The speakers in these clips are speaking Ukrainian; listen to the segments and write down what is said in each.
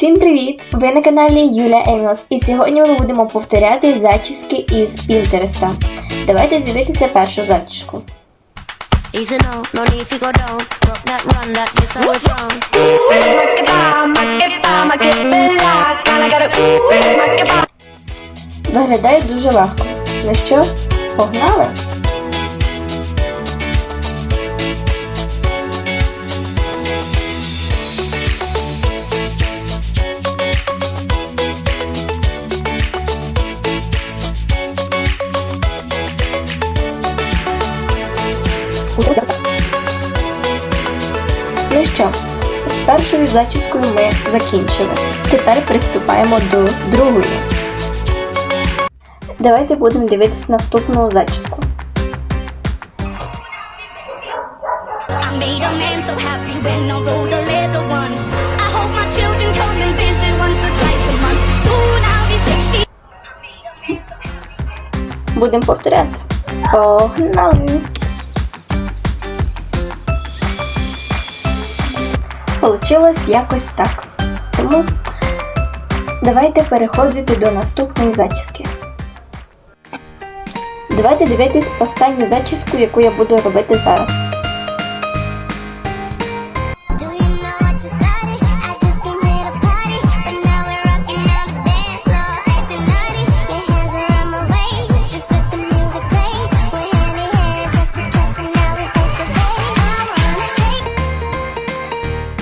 Всім привіт! Ви на каналі Юля Емілс і сьогодні ми будемо повторяти зачіски із Пінтереста. Давайте дивитися першу зачіску. Виглядає дуже легко. Ну що погнали? Ну що, з першою зачіскою ми закінчили. Тепер приступаємо до другої. Давайте будемо дивитися наступну зачіску. I made a Получилось якось так. Тому давайте переходити до наступної зачіски. Давайте дивитись останню зачіску, яку я буду робити зараз.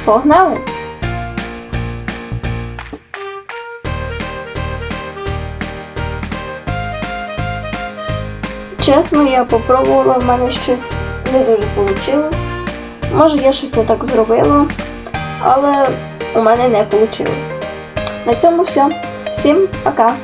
Погнали! Чесно, я попробувала, в мене щось не дуже вийшло. Може, я щось не так зробила, але у мене не вийшло. На цьому все. Всім пока!